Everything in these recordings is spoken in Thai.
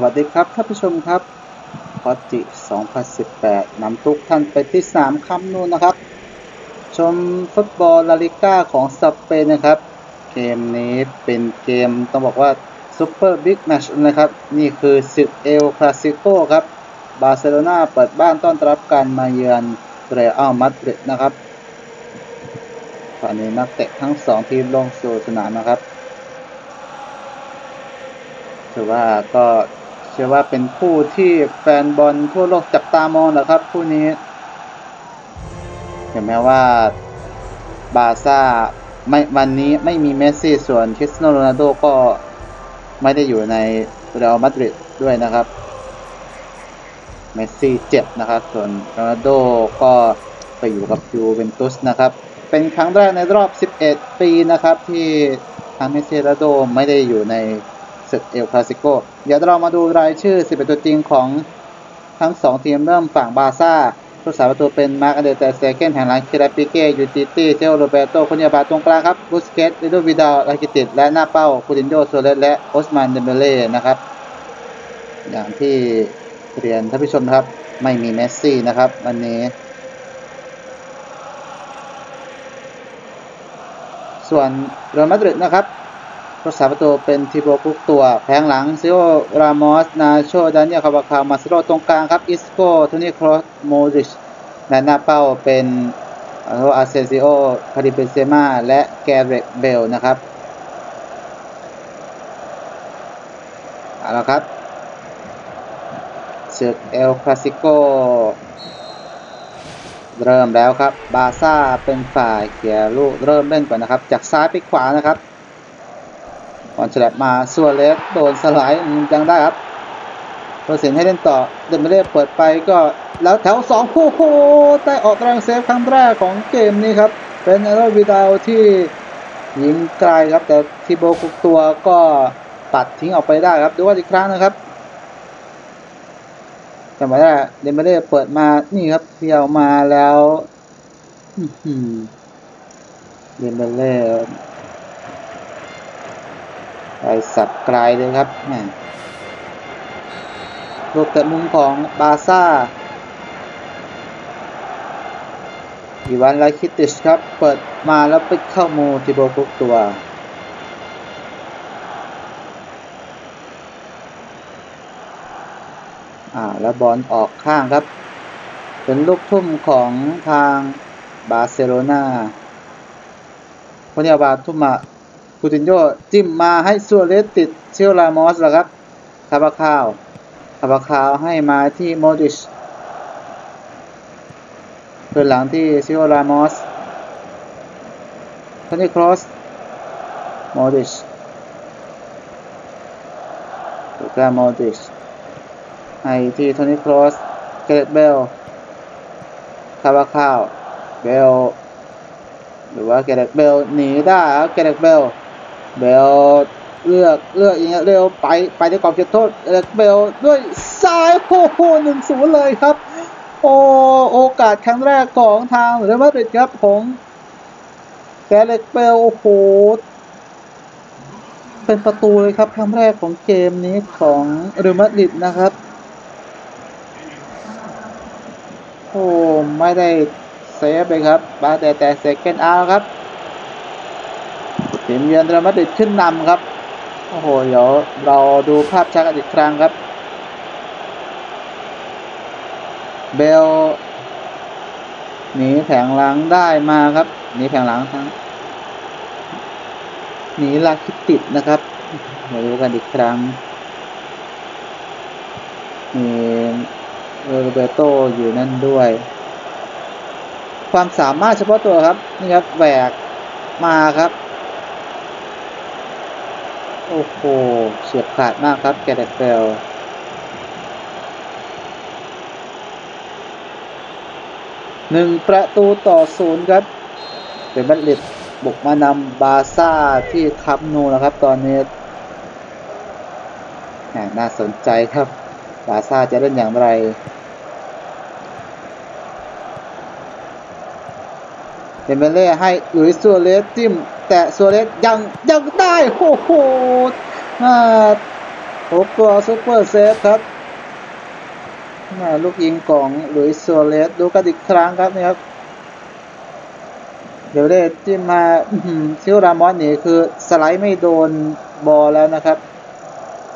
วัสดีครับท่านผู้ชมครับพอจิ 2018นำทุกท่านไปที่สนามคัมนูนนะครับ ชมฟุตบอลลาลิก้าของสเปนนะครับ เกมนี้เป็นเกมต้องบอกว่าซูเปอร์บิ๊กแมชนะครับ นี่คือศึกเอลคลาสิโกครับ บาร์เซโลนาเปิดบ้านต้อนรับการมาเยือนเรอัลมาดริดนะครับตอนนี้นักเตะทั้งสองทีมลงสู่สนามนะครับถือว่าก็ เชื่อว่าเป็นคู่ที่แฟนบอลทั่วโลกจับตามองนะครับคู่นี้ถึงแม้ว่าบาร์ซ่าไม่วันนี้ไม่มีเมสซี่ส่วนคริสโนโรนัลโดก็ไม่ได้อยู่ในเรอัลมาดริดด้วยนะครับเมสซี่เจ็บนะครับ ส่วนโรนัลโดก็ไปอยู่กับยูเวนตุสนะครับ เป็นครั้งแรกในรอบ 11 ปีนะครับ ที่ทางเมสซี่โรนัลโดไม่ได้อยู่ใน ศึกเอลคลาสิโกเดี๋ยวเรามาดูรายชื่อ 11 ตัวจริงของทั้ง 2 ทีมเริ่มฝั่งบาร์ซ่าผู้สาประตูเป็นมาร์กเดรแต่เซเกนแห่งหลังคิราปิเกยูติตี้เทโอโรเบโตคนยาบาตรงกลางครับบุสเกตลิโดวิดาลลากิติดและหน้าเป้าคูดินโยโซเลสและออสมานเดเบเล่นะครับ อย่างที่เรียนท่านผู้ชมครับ ไม่มีเมสซี่นะครับ วันนี้ ส่วนเรอัลมาดริดนะครับ รักษาประตูเป็นทิโบกุกตัวแผงหลังซิโอรามอส นาโชดานิเอลคาบาคามาซิโรตรงกลางครับ อิสโกโทนี่ครอสโมดริชและหน้าเป้าเป็นอาเซซิโอคาริเบเซมาและแกเรตเบลนะครับเอาละครับศึกเอลคลาสิโกเริ่มแล้วครับ บาซ่าเป็นฝ่ายเขียลูกเริ่มเล่นก่อนนะครับ จากซ้ายไปขวานะครับ ก่อนฉลับมาส่วนเล็กโดนสลายยังได้ครับโปรเซนให้เล่นต่อเดมเบล่เปิดไปก็แล้วแถวสองคู่โหได้ออกแรงเซฟครั้งแรกของเกมนี้ครับ เป็นเอโรวิดาลที่ยิงไกลครับ แต่ทีโบคุกตัวก็ตัดทิ้งออกไปได้ครับดูว่าอีกครั้งนะครับจำไว้ได้เดมเบล่เปิดมานี่ครับเที่ยวมาแล้วเดมเล่ ไปสับไกลเลยครับลูกแต่มุมของบาซ่าอีวานไลคิติชครับ เปิดมาแล้วไปเข้ามูทิโบกุกตัวอ่าแล้วบอลออกข้างครับ เป็นลูกทุ่มของทางบาร์เซโลนาคนยาบาทุ่มมา คูตินโยจิ้มมาให้ซัวเลสติดเชลลามอสแล้วครับคาบาคาวคาบาคาวให้มาที่โมดิชเพื่อนหลังที่เชลลามอสทนี่ครอสโมดิชลูกาโมดิชให้ที่โทนี่ครอสเกเรตเบลคาบาคาวเบลหรือว่าเกเรตเบลหนีได้ครับเกเรตเบล เบลเลือกเลือกอย่างเงี้ยเร็วไปไปในกรอบเขตโทษเบลด้วยซ้ายโอ้โหหนึ่งศูนย์เลยครับ โอโอกาสครั้งแรกของทางเรอัลมาดริดครับผมแกเล็กเบลโอ้โหเป็นประตูเลยครับครั้งแรกของเกมนี้ของเรอัลมาดริดนะครับโอ้ไม่ได้เซฟเลยครับบาแต่แต่เซกันอาครับ ทีมเยือนเรอัลมาดริดขึ้นนำครับ โอ้โห เดี๋ยวเราดูภาพช้ากันอีกครั้งครับ เบลหนีแผงหลังได้มาครับ หนีแผงหลังทั้งหนีลาคิติดนะครับมาดูกันอีกครั้งมีโรเบโตอยู่นั่นด้วย ความสามารถเฉพาะตัวครับ นี่ครับแหวกมาครับ โอ้โห เฉียบขาดมากครับแกเดเฟลหนึ่งประตูต่อศูนย์ครับ เป็นบัตลิดบุกมานำบาซ่าที่คับนูนะครับตอนนี้น่าสนใจครับบาซ่าจะเล่นอย่างไร เดเบเล่ให้หลุยส์ซัวเรสจิ้ม แต่ซัวเรสยังยังได้โอ้โหหกตัวซุปเปอร์เซฟครับลูกยิงของหลุยส์โซเลสดูกันอีกครั้งครับนี่ครับเดี๋ยวได้ที่มาซิลรามอนนี่คือสไลด์ไม่โดนบอลแล้วนะครับ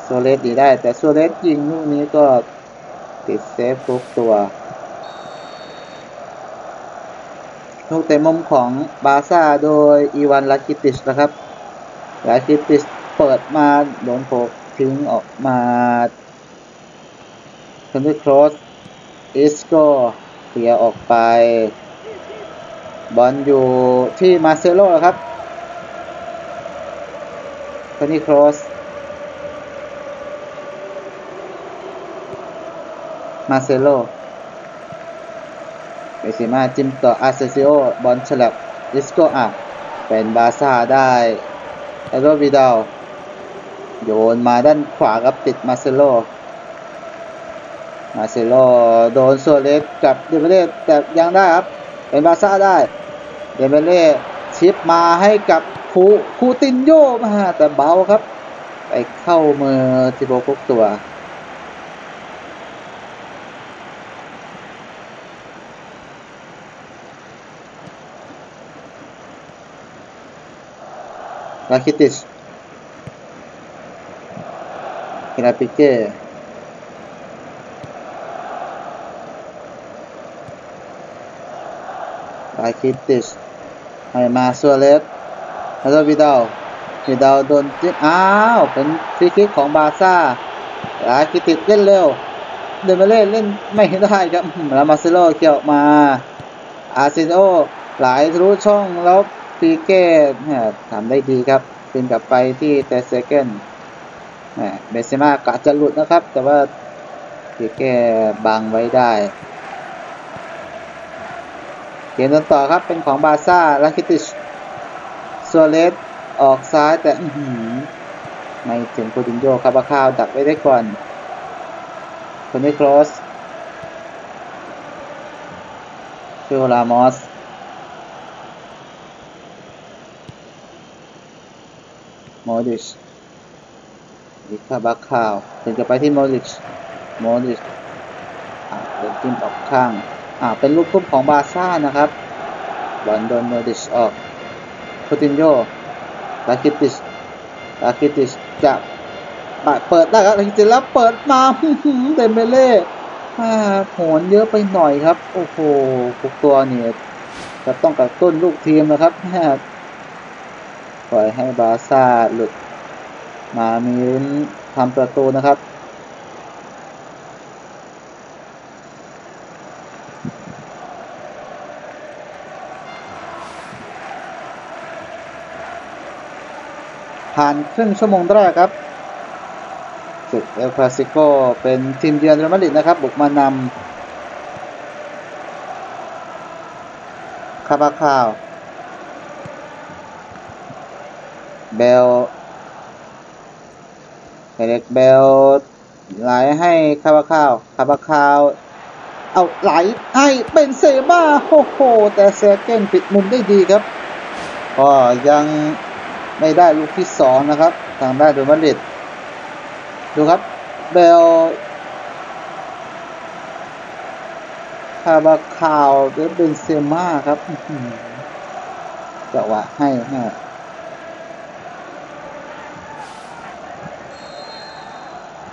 โซเลสดีได้ แต่โซเลสยิงลูกนี้ก็ติดเซฟทุกตัว ลูกเตะมุมของบาซ่าโดยอีวานลาคิติชนะครับลาคิติชเปิดมาโดนโผทิ้งออกมาเทนนิครอสอิสโกเสียออกไป บอลอยู่ที่มาเซโลครับเทนนิครอสมาเซโล เบซิมาจิ้มต่ออาเซซิโอบอลฉลับดิสโกอะเป็นบาซ่าได้เอโรวิดาลโยนมาด้านขวาครับติดมาเซโลมาเซโลโดนโซเลสกับเดเบเล่แต่ยังได้ครับ เป็นบาซ่าได้เดเบเล่ชิปมาให้กับคูคูตินโยมาแต่เบาครับ ไปเข้ามือทิโบกุกตัว ลาคิติชกินาปิเก้ลาคิติชให้มาซัวเลสแล้วก็วิดาลวิดาลโดนจิ้มอ้าว เป็นฟรีคิกของบาซ่าลาคิติชเล่นเร็ว เดนเมเล่เล่นไม่ได้ครับแล้วมาเซโลเกี่ยวมา อาร์เซโอหลายรู้ช่องแล้ว ปีเก้ทำได้ดีครับเป็นกลับไปที่เตเซเกนเบเซมากะจะหลุดนะครับ แต่ว่าปีเก้บังไว้ได้ เกมต่อครับเป็นของบาซ่าลาคิติชโซเลสออกซ้ายแต่ไม่ถึงโคดินโยคาบาคาวดักไว้ได้ก่อนคนนี้ครอสฟิโอลามอส โมดิชลิคาบาคาวถึงจะไปที่โมดิชโมดิชเดินจิ้มออกข้างอ่าเป็นลูกทุ่มของบาซ่านะครับบอลโดนโมดิชออกคูตินโยลาคิติชลาคิติชจะเปิดได้ครับลาคิติแล้วเปิดมาเดมเบเล่โหนเยอะไปหน่อยครับ โอ้โหทุกตัวเนี่ยจะต้องกระตุ้นลูกทีมนะครับ ปล่อยให้บาซ่าหลุดมามีลุ้นทำประตูนะครับ ผ่านครึ่งชั่วโมงแรกครับศึกเอลคลาสิโกเป็นทีมเยือนเรอัลมาดริดนะครับ บุกมานำคาบาคาว เบลเล็กเบลไหลให้คาบาคาวคาบาคาว เอาไหลให้เป็นเซบ้าโอ้โห แต่เซเกนปิดมุมได้ดีครับ ก็ยังไม่ได้ลูกที่สองนะครับ ทางด้านโดมาริดดูครับ เบลคาบาคาวเป็นเซม่าครับจังหวะให้ฮะ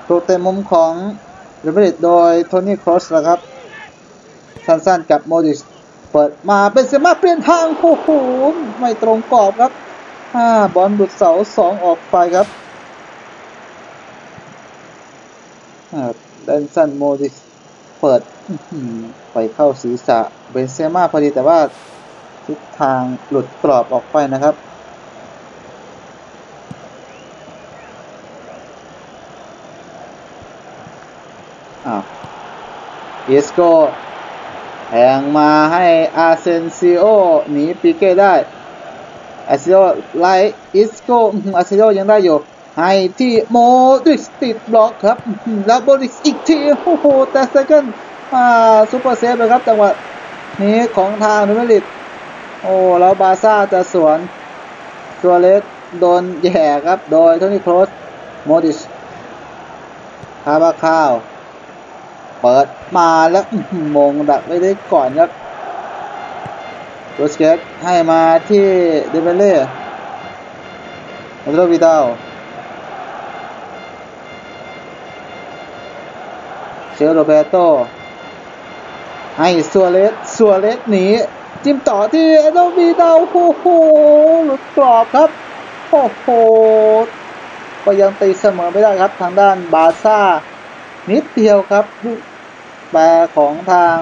โปรเตมุมของเรเบริตโดยโทนี่ครอสนะครับ สั้นๆกับโมดิสเปิดมาเป็นเซมาเปลี่ยนทางโอ้โหไม่ตรงกรอบครับาบอลบุดเสาสองออกไปครับเดนสันโมดิสเปิดไปเข้าศีรษะเบนเซม่าพอดีแต่ว่าทิศทางหลุดกรอบออกไปนะครับ อ้าวอิสโกแทงมาให้อาเซนซิโอหนีปีเก้ได้อาเซโอไล่อิสโกอาเซโอยังได้อยู่ ให้ที่โมดิสติดบล็อกครับ แล้วโบลิสอีกที โอ้โห แต่เซคันอ่าซูเปอร์เซฟเลยครับจังหวะนี้ของทางนูเมริตโอ้ แล้วบาซ่าจะสวนตัวเลสโดนแย่ครับ โดยโทนี่โครสโมดิสคาบาข้าว เปิดมาแล้วอื้อหือมงดักไว้ได้ก่อนครับโรสเกตให้มาที่เดเบเล่อันโดรวิดาลเชลโรเบโตให้ซัวเลสซัวเลสหนีจิ้มต่อที่อันโดรวิดาลโอ้โหหลุดกรอบครับ โอ้โห ก็ยังตีเสมอไม่ได้ครับทางด้านบาซ่า นิดเดียวครับ แปรของทาง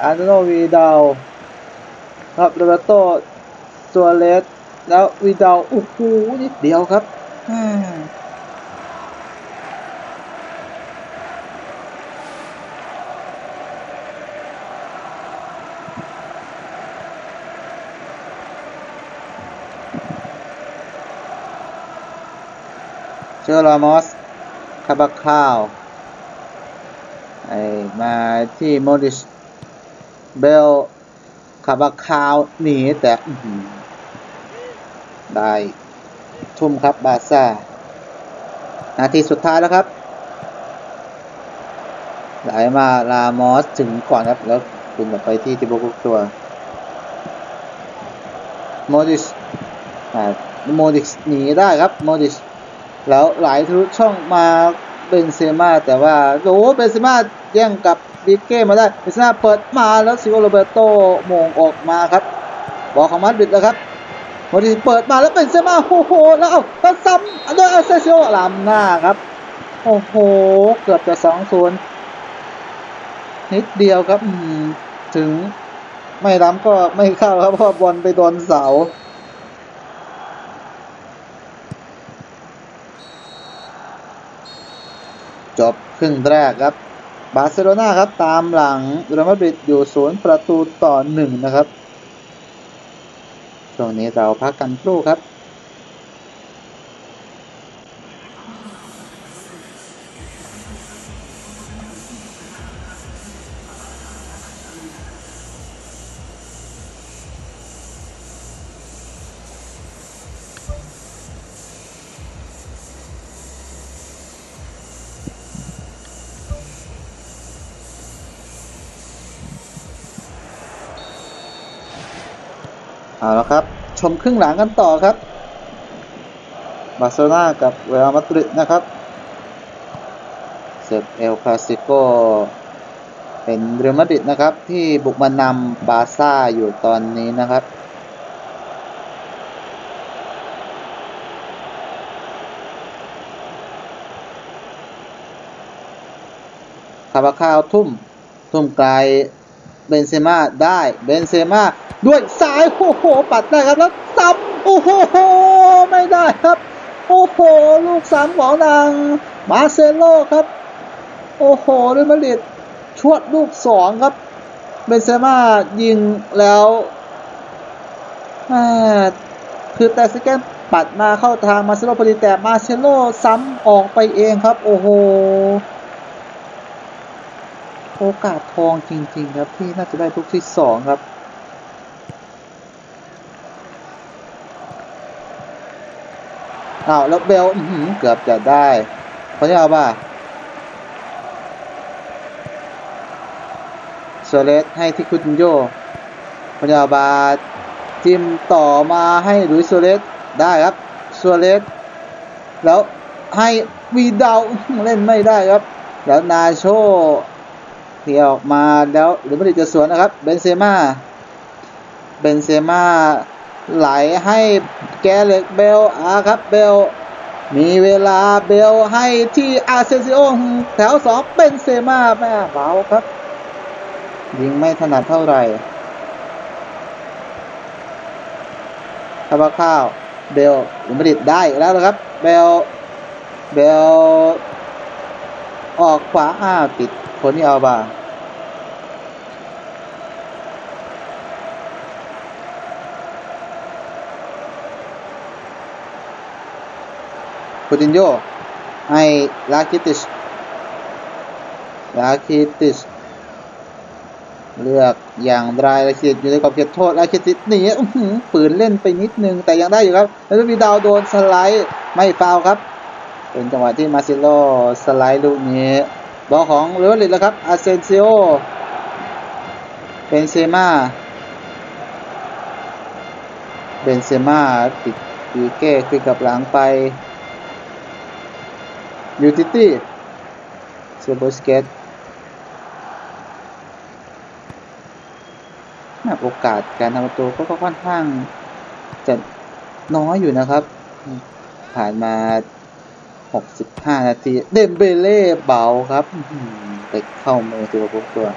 อาร์โนวีดาลครับโรเบโตซัวเลสแล้ววีดาลโอ้โหนิดเดียวครับเชอร์รามอสคาบาคาว ไอมาที่โมดิชเบลคาบาคาวหนีแต่ได้ทุ่มครับบาซ่า นาทีสุดท้ายแล้วครับ ไหลมาลามอสถึงก่อนครับ แล้วคุณไปที่ติโบกุกตัว โมดิชอ่าโมดิชหนีได้ครับ โมดิชแล้วไหลทะลุช่องมา เบนเซม่าแต่ว่าโอ้เบนเซม่าแย่งกับบิเก้มาได้เบนเซม่าเปิดมาแล้วซิโอโรเบโตโมงออกมาครับบอลของมาดริดแล้วครับโมดิเปิดมาแล้วเบนเซม่าโอ้โหแล้วเอาแล้วซ้ำด้วยอาเซซิโอลำหน้าครับโอ้โหเกือบจะสองศูนย์นิดเดียวครับถึงไม่ล้ำก็ไม่เข้าครับเพราะบอลไปโดนเสา จบครึ่งแรกครับ บาร์เซโลนาครับ ตามหลังเรอัลมาดริดอยู่ศูนย์ประตูต่อหนึ่งนะครับ ช่วงนี้เราพักกันครู่ครับ เอาละครับ ชมครึ่งหลังกันต่อครับ บาร์เซโลนากับเรอัลมาดริดนะครับเซฟเอลคลาสิโกเป็นเรอัลมาดริดนะครับ ที่บุกมานำบาซ่าอยู่ตอนนี้นะครับคาบาคาวทุ่ม ทุ่มไกล เบนเซม่าได้เบนเซม่าด้วยซ้ายโอ้โหปัดได้ครับแล้วซ้ำโอ้โหไม่ได้ครับ โอ้โหลูกสามของนางมาเซโลครับ โอ้โหเรอัลมาดริดชวดลูกสองครับเบนเซม่ายิงแล้วคือแต่สแกนปัดมาเข้าทางมาเซโลพอดีแต่มาเซโลซ้ำออกไปเองครับ โอ้โห โอกาสทองจริง ๆ ครับ ที่น่าจะได้ทุกที่สองครับ อ้าวแล้วเบลเกือบจะได้คนนี้เอาป่ะโซเลสให้ที่คุตินโยคนนี้เอาบาจิมต่อมาให้ลุยโซเลสได้ครับโซเลสแล้วให้วีดาวเล่นไม่ได้ครับ แล้วนาโช เที่ยวออกมาแล้วหรือไม่ได้จะสวนนะครับเบนเซม่าเบนเซม่าไหลให้แกเล็กเบลอาครับเบลมีเวลาเบลให้ที่อาเซซิโอแถวสองเบนเซม่าแม่เบาครับ ยิงไม่ถนัดเท่าไหร่คาบาข้าว เบลหรือไม่ได้ได้อีกแล้วนะครับ เบล เบล ออกขวาอ้าติด คนที่เอาบาคูตินโยให้ลาคิติชลาคิติชเลือกอย่างไรลาคิติชอยู่ในกรอบเขตโทษลาคิติชหนีอื้อหือฝืนเล่นไปนิดนึง แต่ยังได้อยู่ครับแล้วมีดาวโดนสไลด์ ไม่ฟาวครับ เป็นจังหวะที่มาซิโลสไลด์ลูกนี้ บอลของเรอัลลิดแล้วครับอาเซนซิโอเป็นเซมาเบนเซม่าติดปีเก้ขึ้นกับหลังไปยูติตี้เซโบสเกตนะโอกาสการทำประตูก็ค่อนข้างจะน้อยอยู่นะครับ ผ่านมา 65 นาที เดมเบเล่เบาครับเตะเข้ามือตัวพวกตัว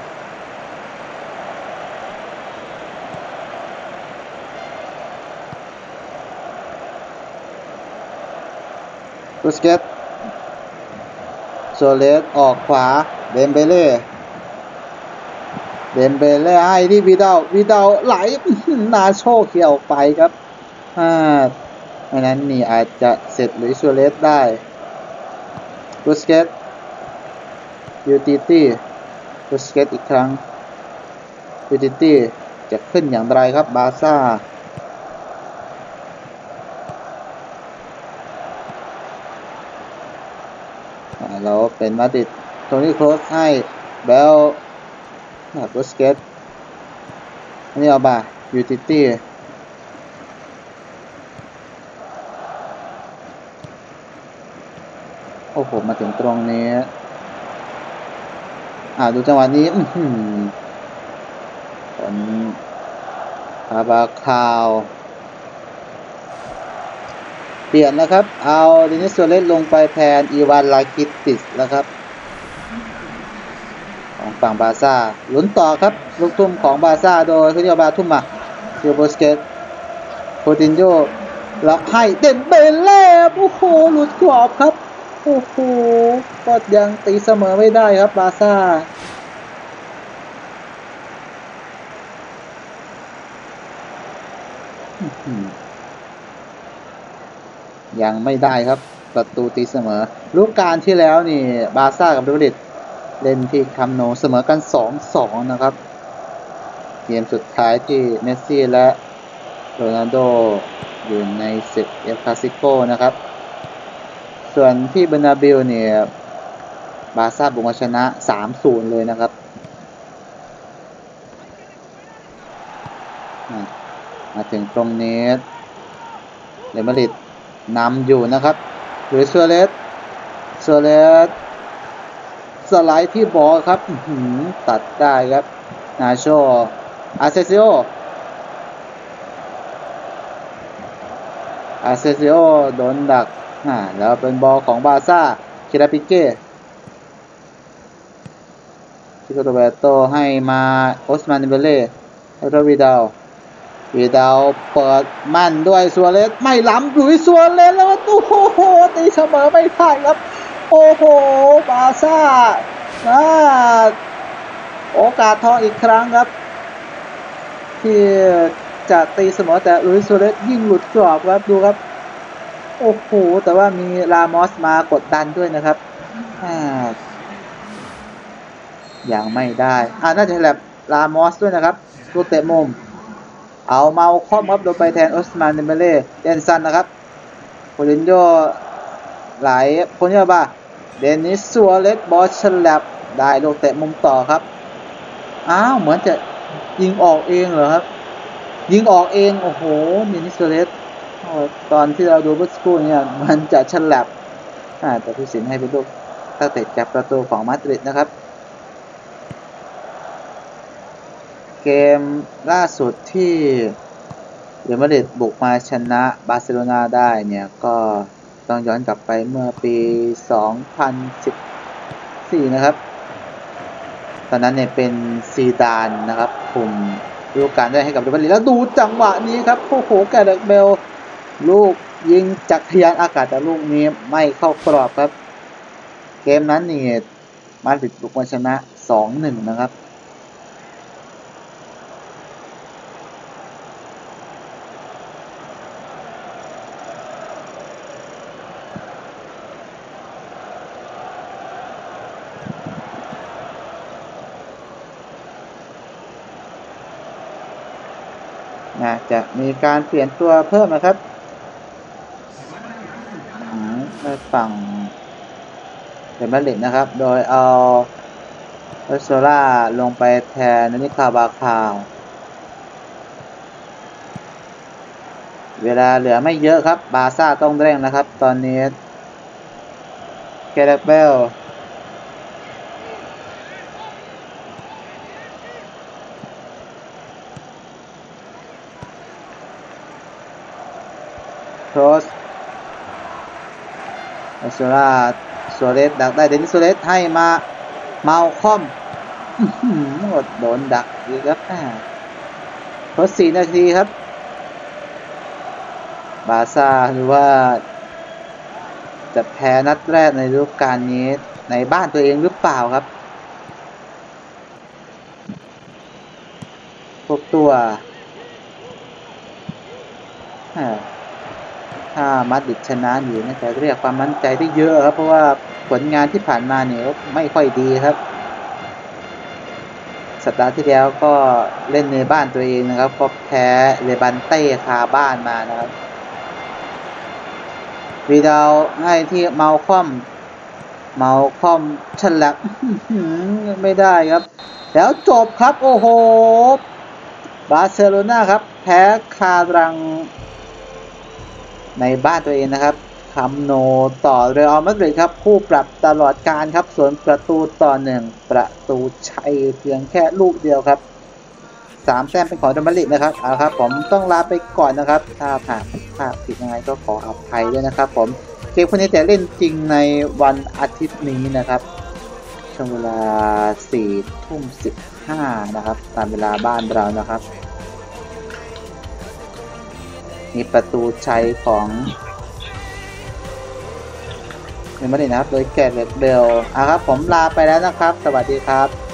บุสเกตโซเลสออกขวา เดมเบเล่เดมเบเล่ให้ที่วิดาวิดาไหลนาโชเขียวออกไปครับอ่าอันนั้นนี่อาจจะเสร็จหรือโซเลสได้ บุสเกตยูติตี้บุสเกตอีกครั้งยูติตี้จะขึ้นอย่างไรครับบาซ่าอ่าแล้วเป็นมาดริดโทนี่โครสให้เบลบุสเกตอันนี้เอาบายูติตี้ โอ้โหมาถึงตรงนี้ อ่าดูจังหวะนี้ผลคาบาคาว เปลี่ยนนะครับ เอาเดนิสโซเลสลงไปแทนอีวานลาคิติสนะครับ ของฝั่งบาซ่าลุ้นต่อครับ ลูกทุ่มของบาซ่าโดยคุณิโอบาทุ่มมาเซียโบสเกตโคตินโยแล้วให้เดมเบลเล่โอ้โห หลุดกรอบครับ โอ้โหก็ยังตีเสมอไม่ได้ครับบาซ่าอยังไม่ได้ครับประตูตีเสมอฤดูกาลที่แล้วนี่ บาซ่ากับเรอัลมาดริดเล่นที่คัมโนเสมอกัน 2-2 นะครับ เกมสุดท้ายที่เมสซี่และโรนัลโดอยู่ในศึกเอลคาสิโกนะครับ ส่วนที่เบอร์นาบิลเนี่ยบาซ่าบุกมาชนะ 3-0 เลยนะครับมาถึงตรงนี้เรอัลมาดริดนำอยู่นะครับหรือเซเรสเซเรสสไลด์ที่บอลครับตัดได้ครับ นาโชอาเซซิโออาเซซิโอโดนดัก อ่าแล้วเป็นบอลของบาซ่าคิราปิเก้ชิโกโตเบโตให้มาโอสมานเบเล่แล้วก็วิดาลวีดาวเปิดมั่นด้วยซัวเรสไม่ล้ำหลุยซัวเรสแล้วโอ้โหตีเสมอไม่ได้ครับโอ้โหบาซ่าอ่าโอกาสทองอีกครั้งครับ ที่จะตีเสมอแต่หลุยซัวเรสยิ่งหลุดกรอบครับดูครับ โอ้โห แต่ว่ามีลามอสมากดดันด้วยนะครับอ่ายังไม่ได้ อ่าน่าจะแลบลามอสด้วยนะครับตัวเตะมุม เอาเมาคอมครับโดนไปแทนออสมานเดมเบเล่เดนซันนะครับโคลินโยไหลโคลินโยบ้าเดนิสซัวเลสบอลฉลับได้ลูกเตะมุมต่อครับ อ้าว เหมือนจะยิงออกเองเหรอครับ ยิงออกเอง โอ้โหเดนิสซัวเลส ตอนที่เราดูเมื่อสักครู่เนี่ยมันจะฉลับอ่าแต่ผู้สินให้เป็นลูกตั้งแต่จับประตูของมาดริดนะครับ เกมล่าสุดที่เรอัลมาดริดบุกมาชนะบาร์เซโลนาได้เนี่ยก็ต้องย้อนกลับไปเมื่อปี 2014 นะครับ ตอนนั้นเนี่ยเป็นซีดานนะครับคุมฤดูกาลได้ให้กับเรอัลมาดริดแล้วดูจังหวะนี้ครับโอ้โหแกเดกเบล ลูกยิงจากทะยานอากาศแต่ลูกนี้ไม่เข้ากรอบครับ เกมนั้นนี่มาดริดบุกมาชนะ2-1นะครับนะจะมีการเปลี่ยนตัวเพิ่มนะครับ ของในฝั่งเดมาริดนะครับ โดยเอาเอสโซล่าลงไปแทนนิคาบาคาว เวลาเหลือไม่เยอะครับ บาซ่าต้องเร่งนะครับ ตอนนี้เกเรเบลโครส โซล่าโซเลสดักได้เดนิสโซเลสให้มาเมาคอมหืออดโดนดักอีกครับแม่ทดสี่นาทีครับ บาซ่าหรือว่า จะแพ้นัดแรกในฤดูกาลนี้ในบ้านตัวเองหรือเปล่าครับ พวกตัว ถ้ามาดิดชนะอยู่น่าจะเรียกความมั่นใจได้เยอะครับ เพราะว่าผลงานที่ผ่านมาเนี่ยไม่ค่อยดีครับ สัปดาห์ที่แล้วก็เล่นในบ้านตัวเองนะครับ ก็แพ้เลบันเต้คาบ้านมานะครับวีดาวให้ที่เมาคอมเมาคอมฉลับไม่ได้ครับ แล้วจบครับ โอ้โห บาร์เซโลนาครับ แพ้คารัง ในบ้านตัวเองนะครับคัมโนต่อเรอัลมาดริดครับ คู่ปรับตลอดการครับสวนประตูต่อหนึ่งประตูชัยเพียงแค่ลูกเดียวครับสามแต้มเป็นของเรอัลมาดริดนะครับเอาครับ ผมต้องลาไปก่อนนะครับ ถ้าผ่านภาพผิดยังไงก็ขออภัยด้วยนะครับ ผมเกมคนนี้จะเล่นจริงในวันอาทิตย์นี้นะครับช่วงเวลาสี่ทุ่มสิบห้านะครับ ตามเวลาบ้านเรานะครับ มีประตูชัยของเรอัลมาดรินะครับ โดยแกเรตเบลอาครับ ผมลาไปแล้วนะครับ สวัสดีครับ